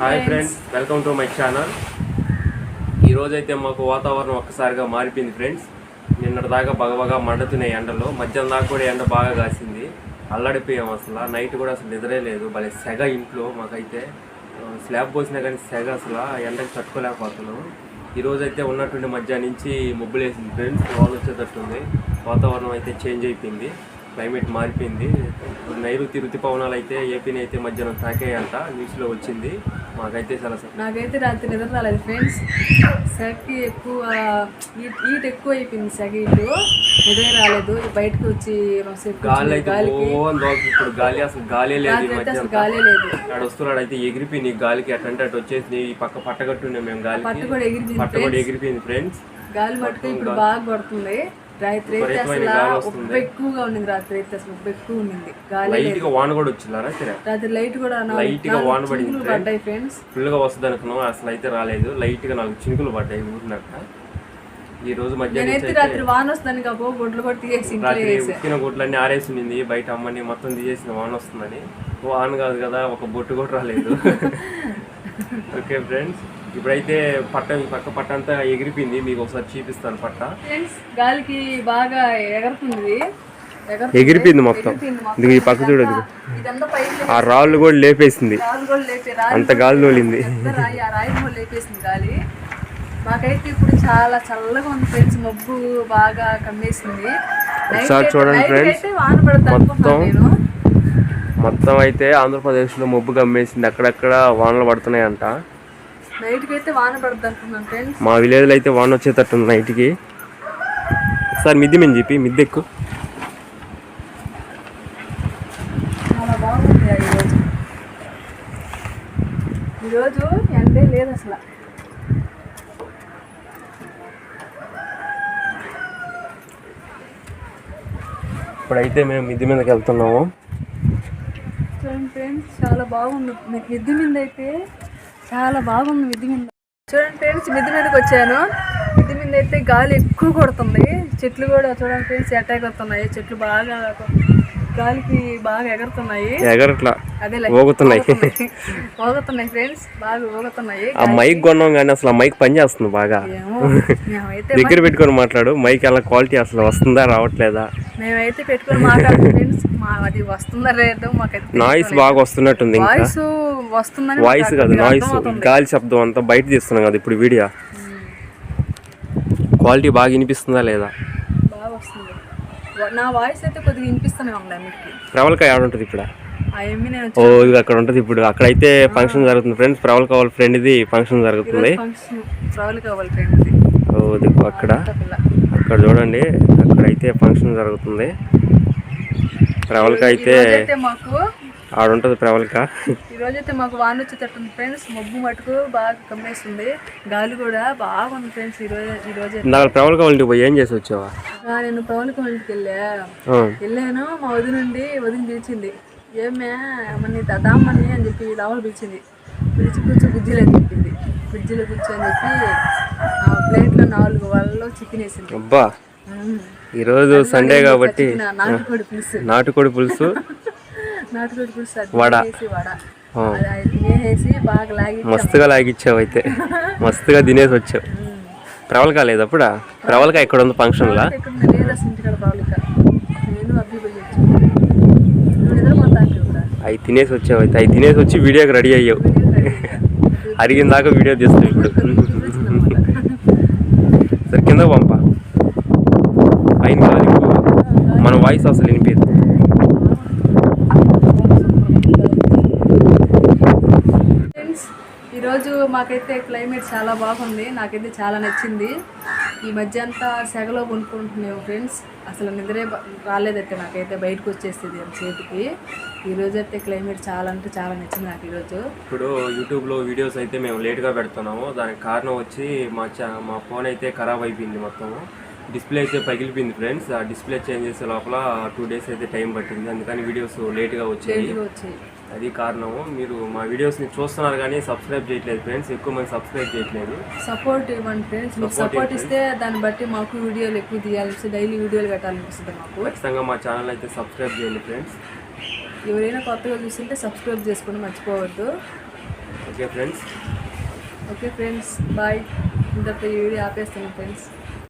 Hi friends welcome to my channel ఈరోజైతే మాకు వాతావరణం ఒక్కసారిగా మారిపోయింది ఫ్రెండ్స్ నిన్నటి దాకా బగబగా మండుతున్నాయి ఎండలు మధ్యాహ్నం దాకా కూడా ఎండ బాగా కాసింది. అల్లాడిపోయాం అసలు. నైట్ కూడా అసలు నిద్రే లేదు. భలే సెగ ఇంట్లో మాకైతే. స్లాబ్ పోసినా కానీ సెగ అసలు. ఎండకి తట్టుకోలేకపోతున్నాం. ఈ రోజు అయితే ఉన్నటువంటి మధ్యాహ్నం నుంచి ముబ్బులు వేసింది ఫ్రెండ్స్ వాన వచ్చేటట్టుంది. వాతావరణం అయితే చేంజ్ అయిపోయింది. క్లైమేట్ మారిపోయింది. నైరుతి ఋతుపవనాలు అయితే ఏపీని అయితే మధ్యాహ్నం తాకేయంట. న్యూస్లో వచ్చింది. మాకైతే చాలా నాకైతే రాత్రి నిద్ర రాలేదు ఫ్రెండ్స్. సెగకి ఎక్కువ హీట్ హీట్ ఎక్కువ అయిపోయింది సెగ ఇటు నిద్ర రాలేదు. బయటకు వచ్చి గాలి. ఇప్పుడు గాలి అసలు గాలే లేదు అసలు గాలే లేదు. ఆడ వస్తున్నాడు అయితే ఎగిరిపోయింది గాలికి అటంటే అటు వచ్చేసి ఈ పక్క పట్టగట్టుండే మేము గాలికి. పట్టు కూడా ఎగిరిపోయింది పట్ట కూడా ఎగిరిపోయింది ఫ్రెండ్స్. గాలి మట్టుకు ఇప్పుడు బాగా కొడుతుంది. రాత్రి అయితే అసలు ఉప్పు ఎక్కువగా ఉండింది రాత్రి అయితే అసలు ఉప్పు ఎక్కువ ఉండింది. గాలి లైట్గా వాన కూడా వచ్చిందారా సరే రాత్రి లైట్ కూడా లైట్గా వాన పడింది. పడ్డాయి ఫ్రెండ్స్ ఫుల్గా వస్తుంది అనుకున్నాం. అసలు అయితే రాలేదు. లైట్గా నాలుగు చినుకులు పడ్డాయి ఊరినక్క ఈ రోజు మధ్యాహ్నం నేనైతే రాత్రి వాన వస్తాను కాపో గుడ్లు కూడా తీసేసి రాత్రి ఉక్కిన గుడ్లన్నీ ఆరేసి ఉన్నింది బయట అమ్మని మొత్తం తీసేసిన వాన వస్తుందని. వాన కాదు కదా ఒక బొట్టు కూడా రాలేదు. ఓకే ఫ్రెండ్స్ ఇప్పుడైతే పట్ట ఈ పక్క పట్ట అంతా ఎగిరిపోయింది. మీకు ఒకసారి చూపిస్తాను పట్ట. ఫ్రెండ్స్ గాలికి బాగా ఎగరుతుంది. ఎగిరిపోయింది మొత్తం. ఎగిరిపోయింది మొత్తం. ఇది ఈ పక్క చూడదు ఆ రాళ్ళు కూడా లేపేసింది. అంత గాలి తోలింది. గాలి. మాకైతే ఇప్పుడు చాలా చల్లగా ఉంది ఫ్రెండ్స్ మబ్బు బాగా కమ్మేసింది. ఒకసారి చూడండి అనుకుంటున్నాను నేను. మొత్తం అయితే ఆంధ్రప్రదేశ్లో మబ్బు గమ్మేసింది అక్కడక్కడ వానలు పడుతున్నాయంట. నైట్కి అయితే వాన పడుతుంది అనుకున్నాను ఫ్రెండ్స్ మా విలేజ్లో అయితే వాన వచ్చేటట్టుంది నైట్కి సార్ మిద్ది మేము చెప్పి మిద్దె ఎక్కువ ఈరోజు. ఎండే లేదు అసలు. ఇప్పుడైతే మేము మిద్ది మీదకి వెళ్తున్నాము. ఫ్రెండ్స్ చాలా బాగుంది. మిద్ది మీద అయితే చాలా బాగుంది మిద్ది మీద. చూడండి ఫ్రెండ్స్ మిద్ది మీదకి వచ్చాను. మిద్ది మీద అయితే గాలి ఎక్కువ కొడుతుంది. చెట్లు కూడా చూడండి ఫ్రెండ్స్ అటాక్ అవుతున్నాయి. చెట్లు బాగా గాలికి బాగా ఎగరుతున్నాయి. ఎగరట్లా. అదే ఊగుతున్నాయి. ఊగుతున్నాయి. ఫ్రెండ్స్ బాగా ఊగుతున్నాయి. ఆ మైక్ కొన్నాం కానీ అసలు ఆ మైక్ పని చేస్తుంది బాగా. దగ్గర పెట్టుకొని మాట్లాడు. మైక్ ఎలా క్వాలిటీ అసలు వస్తుందా రావట్లేదా? మేమైతే పెట్టుకొని మాట్లాడుతున్నాం ఫ్రెండ్స్. మా అది వస్తుందా లేదో మాకైతే నాయిస్ బాగా వస్తున్నట్టుంది వాయిస్ వస్తుందని వాయిస్ కాదు నాయిస్. గాలి శబ్దం అంతా బయట తీస్తున్నాం కదా ఇప్పుడు వీడియో. క్వాలిటీ బాగా వినిపిస్తుందా లేదా? నా వాయిస్ అయితే కొద్దిగా వినిపిస్తూనే ఉంటుంది నేను ఓ ఇది అక్కడ ఉంటుంది ఇప్పుడు. అక్కడైతే ఫంక్షన్ జరుగుతుంది ఫ్రెండ్స్ ప్రవల్క వాళ్ళ ఫ్రెండ్ ఇది ఫంక్షన్ జరుగుతుంది. కావాలి ఓ అక్కడ. అక్కడ చూడండి. అక్కడైతే ఫంక్షన్ జరుగుతుంది. ప్రవల్క అయితే అయితే మాకు ఆడ ఉంటుంది ప్రవల్క. ఈ రోజైతే మాకు వాన వచ్చేటట్టుంది ఫ్రెండ్స్. మబ్బు మటుకు బాగా కమ్మేస్తుంది. గాలి కూడా బాగుంది ఫ్రెండ్స్ ఈ రోజు ఈ రోజు ఇందాక ప్రవల్క వాళ్ళ ఇంటికి పోయి ఏం చేసి వచ్చావా? నేను పవన్ ఇంటికి వెళ్ళా. వెళ్ళాను మా వదిన నుండి వదిన పిలిచింది. ఏమే మన్ని దామని అని చెప్పి లోపల పిలిచింది. పిలిచి కూర్చో గుజ్జీలో అని చెప్పింది. గుజ్జీలో కూర్చో అని చెప్పి ఆ ప్లేట్లో నాలుగు వాళ్ళలో చికెన్ వేసింది. అబ్బా. ఈరోజు సండే కాబట్టి నాటుకోడి పులుసు. నాటుకోడి వడ. మస్తుగా లాగిచ్చావు అయితే. మస్తుగా తినేసి వచ్చావు ప్రవల్క లేదు అప్పుడా? ప్రవల్క ఎక్కడ ఉంది? ఫంక్షన్లా ఇక్కడ అవి తినేసి వచ్చావు అయితే. అవి తినేసి వచ్చి వీడియోకి రెడీ అయ్యావు. అరిగిన దాకా వీడియో తీస్తావు ఇప్పుడు. సరే కింద పంప పైన గాలి ఎక్కువ. మన వాయిస్ అసలు వినిపించదు ఫ్రెండ్స్ ఈరోజు మాకైతే క్లైమేట్ చాలా బాగుంది. నాకైతే చాలా నచ్చింది. ఈ మధ్య అంతా సెగలో కొనుక్కుంటున్నాము ఫ్రెండ్స్ అసలు నిద్రే రాలేదైతే నాకైతే బయటకు వచ్చేస్తుంది చేతికి. ఈరోజు అయితే క్లైమేట్ చాలా అంటే చాలా నచ్చింది నాకు ఈరోజు. ఇప్పుడు యూట్యూబ్లో వీడియోస్ అయితే మేము లేట్గా పెడుతున్నాము. దానికి కారణం వచ్చి మా చా మా ఫోన్ అయితే ఖరాబ్ అయిపోయింది మొత్తము. డిస్ప్లే అయితే పగిలిపోయింది ఫ్రెండ్స్. ఆ డిస్ప్లే చేంజ్ చేసే లోపల టూ డేస్ అయితే టైం పట్టింది. అందుకని వీడియోస్ లేట్గా వచ్చాయి. అది కారణము మీరు మా వీడియోస్ని చూస్తున్నారు కానీ సబ్స్క్రైబ్ చేయట్లేదు ఫ్రెండ్స్. ఎక్కువ మంది సబ్స్క్రైబ్ చేయట్లేదు. సపోర్ట్ ఇవ్వండి ఫ్రెండ్స్. మీకు సపోర్ట్ ఇస్తే దాన్ని బట్టి మాకు వీడియోలు ఎక్కువ తీయాలి డైలీ వీడియోలు పెట్టాలనిపిస్తుంది మాకు. ఖచ్చితంగా మా ఛానల్ అయితే సబ్స్క్రైబ్ చేయండి ఫ్రెండ్స్. ఎవరైనా కొత్తగా చూస్తుంటే సబ్స్క్రైబ్ చేసుకుని మర్చిపోవద్దు. Okay friends. Okay friends. Bye. ఈ వీడియో ఆపేస్తాను ఫ్రెండ్స్.